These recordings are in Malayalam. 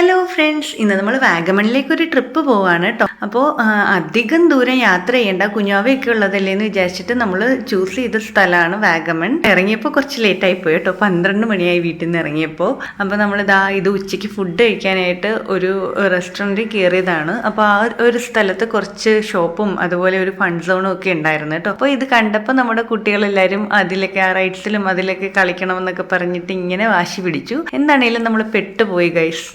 ഹലോ ഫ്രണ്ട്സ് ഇന്ന് നമ്മൾ വാഗമണിലേക്ക് ഒരു ട്രിപ്പ് പോവാണ് കേട്ടോ അപ്പോൾ അധികം ദൂരം യാത്ര ചെയ്യേണ്ട. കുഞ്ഞാവയൊക്കെ ഉള്ളതല്ലേ എന്ന് വിചാരിച്ചിട്ട് നമ്മൾ ചൂസ് ചെയ്ത സ്ഥലമാണ് വാഗമൺ. ഇറങ്ങിയപ്പോൾ കുറച്ച് ലേറ്റ് ആയി പോയി കേട്ടോ പന്ത്രണ്ട് മണിയായി വീട്ടിൽ നിന്ന് ഇറങ്ങിയപ്പോൾ അപ്പോൾ നമ്മൾ ഇതാ ഇത് ഉച്ചയ്ക്ക് ഫുഡ് കഴിക്കാനായിട്ട് ഒരു റെസ്റ്റോറന്റിൽ കയറിയതാണ് അപ്പോൾ ആ ഒരു സ്ഥലത്ത് കുറച്ച് ഷോപ്പും അതുപോലെ ഒരു ഫണ്ട് സോണും ഒക്കെ ഉണ്ടായിരുന്നു കേട്ടോ അപ്പോൾ ഇത് കണ്ടപ്പോൾ നമ്മുടെ കുട്ടികളെല്ലാവരും അതിലൊക്കെ ആ റൈറ്റ്സിലും അതിലൊക്കെ കളിക്കണമെന്നൊക്കെ പറഞ്ഞിട്ട് ഇങ്ങനെ വാശി പിടിച്ചു. എന്താണേലും നമ്മൾ പെട്ടുപോയി ഗൈസ്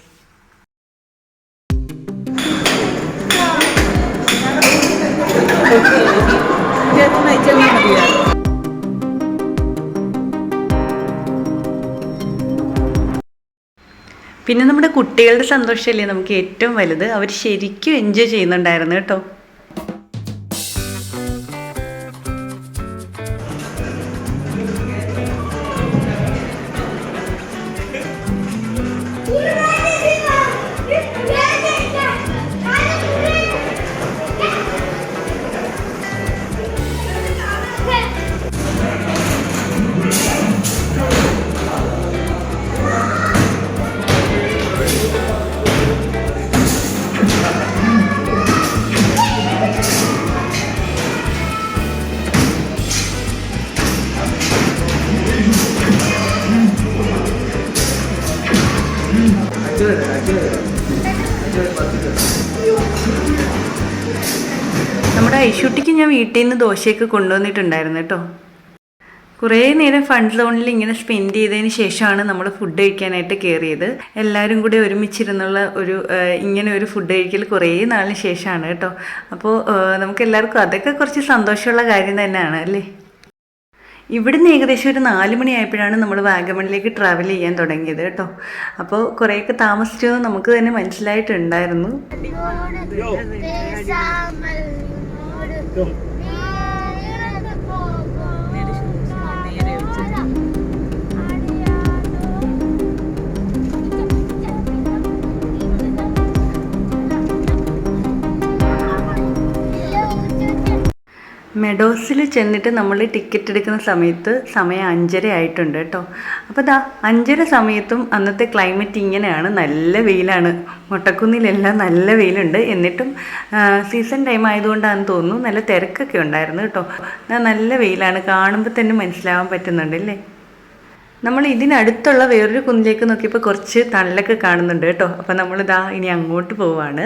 പിന്നെ നമ്മുടെ കുട്ടികളുടെ സന്തോഷമല്ലേ നമുക്ക് ഏറ്റവും വലുത്? അവർ ശരിക്കും എൻജോയ് ചെയ്യുന്നുണ്ടായിരുന്നു കേട്ടോ. നമ്മുടെ ഐശുട്ടിക്ക് ഞാൻ വീട്ടിൽ നിന്ന് ദോശയൊക്കെ കൊണ്ടുവന്നിട്ടുണ്ടായിരുന്നു കേട്ടോ. കുറേ നേരം ഫണ്ട് സോണിൽ ഇങ്ങനെ സ്പെൻഡ് ചെയ്തതിന് ശേഷമാണ് നമ്മൾ ഫുഡ് കഴിക്കാനായിട്ട് കയറിയത്. എല്ലാവരും കൂടി ഒരുമിച്ചിരുന്നുള്ള ഒരു ഇങ്ങനെ ഒരു ഫുഡ് കഴിക്കൽ കുറേ നാളിന് ശേഷമാണ് കേട്ടോ. അപ്പോൾ നമുക്ക് എല്ലാവർക്കും അതൊക്കെ കുറച്ച് സന്തോഷമുള്ള കാര്യം തന്നെയാണ് അല്ലേ? ഇവിടുന്ന് ഏകദേശം ഒരു നാല് മണിയായപ്പോഴാണ് നമ്മൾ വാഗമണിലേക്ക് ട്രാവൽ ചെയ്യാൻ തുടങ്ങിയത് കേട്ടോ. അപ്പോൾ കുറേയൊക്കെ താമസിച്ചോ നമുക്ക് തന്നെ മനസ്സിലായിട്ടുണ്ടായിരുന്നു. മെഡോസിൽ ചെന്നിട്ട് നമ്മൾ ടിക്കറ്റ് എടുക്കുന്ന സമയത്ത് സമയം അഞ്ചര ആയിട്ടുണ്ട് കേട്ടോ. അപ്പോൾ ദാ അഞ്ചര സമയത്തും അന്നത്തെ ക്ലൈമറ്റ് ഇങ്ങനെയാണ്. നല്ല വെയിലാണ്. മുട്ടക്കുന്നിലെല്ലാം നല്ല വെയിലുണ്ട്. എന്നിട്ടും സീസൺ ടൈം ആയതുകൊണ്ടാണെന്ന് തോന്നുന്നു നല്ല തിരക്കൊക്കെ ഉണ്ടായിരുന്നു കേട്ടോ. നല്ല വെയിലാണ്. കാണുമ്പോൾ തന്നെ മനസ്സിലാവാൻ പറ്റുന്നുണ്ട് അല്ലേ? നമ്മൾ ഇതിനടുത്തുള്ള വേറൊരു കുന്നിലേക്ക് നോക്കിയപ്പോൾ കുറച്ച് തണലൊക്കെ കാണുന്നുണ്ട് കേട്ടോ. അപ്പോൾ നമ്മൾ ഇതാ ഇനി അങ്ങോട്ട് പോവാണ്.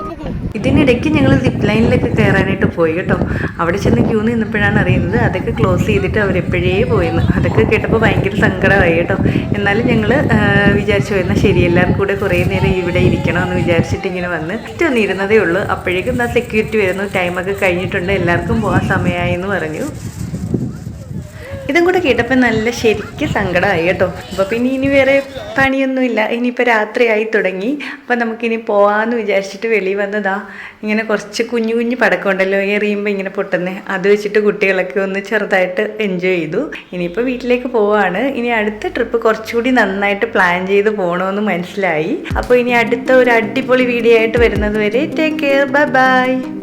ഇതിനിടയ്ക്ക് ഞങ്ങൾ സിപ്പ് ലൈനിലൊക്കെ കയറാനായിട്ട് പോയി കേട്ടോ. അവിടെ ചെന്ന് ക്യൂ നിന്നപ്പോഴാണ് അറിയുന്നത് അതൊക്കെ ക്ലോസ് ചെയ്തിട്ട് അവരെപ്പോഴേ പോയെന്ന്. അതൊക്കെ കേട്ടപ്പോൾ ഭയങ്കര സങ്കടമായി കേട്ടോ. എന്നാലും ഞങ്ങൾ വിചാരിച്ചു എന്നാൽ ശരി എല്ലാവർക്കും കൂടെ കുറേ നേരം ഇവിടെ ഇരിക്കണമെന്ന് വിചാരിച്ചിട്ട് ഇങ്ങനെ വന്ന് ജസ്റ്റ് വന്നിരുന്നതേ ഉള്ളൂ. അപ്പോഴേക്കും എന്താ സെക്യൂരിറ്റി വരുന്നു. ടൈമൊക്കെ കഴിഞ്ഞിട്ടുണ്ട്. എല്ലാവർക്കും പോകാൻ സമയമായി എന്ന് പറഞ്ഞു. ഇതും കൂടെ കേട്ടപ്പോൾ നല്ല ശരിക്കും സങ്കടമായി കേട്ടോ. അപ്പോൾ പിന്നെ ഇനി വേറെ പണിയൊന്നുമില്ല. ഇനിയിപ്പോൾ രാത്രിയായി തുടങ്ങി. അപ്പോൾ നമുക്കിനി പോകാമെന്ന് വിചാരിച്ചിട്ട് വെളിയിൽ വന്നതാ. ഇങ്ങനെ കുറച്ച് കുഞ്ഞു കുഞ്ഞു പടക്കമുണ്ടല്ലോ എറിയുമ്പോൾ ഇങ്ങനെ പൊട്ടുന്നേ. അത് വെച്ചിട്ട് കുട്ടികളൊക്കെ ഒന്ന് ചെറുതായിട്ട് എൻജോയ് ചെയ്തു. ഇനിയിപ്പോൾ വീട്ടിലേക്ക് പോവാണ്. ഇനി അടുത്ത ട്രിപ്പ് കുറച്ചുകൂടി നന്നായിട്ട് പ്ലാൻ ചെയ്ത് പോകണമെന്ന് മനസ്സിലായി. അപ്പോൾ ഇനി അടുത്ത ഒരു അടിപൊളി വീഡിയോ ആയിട്ട് വരുന്നത് വരെ ടേക്ക് കെയർ ബൈ ബൈ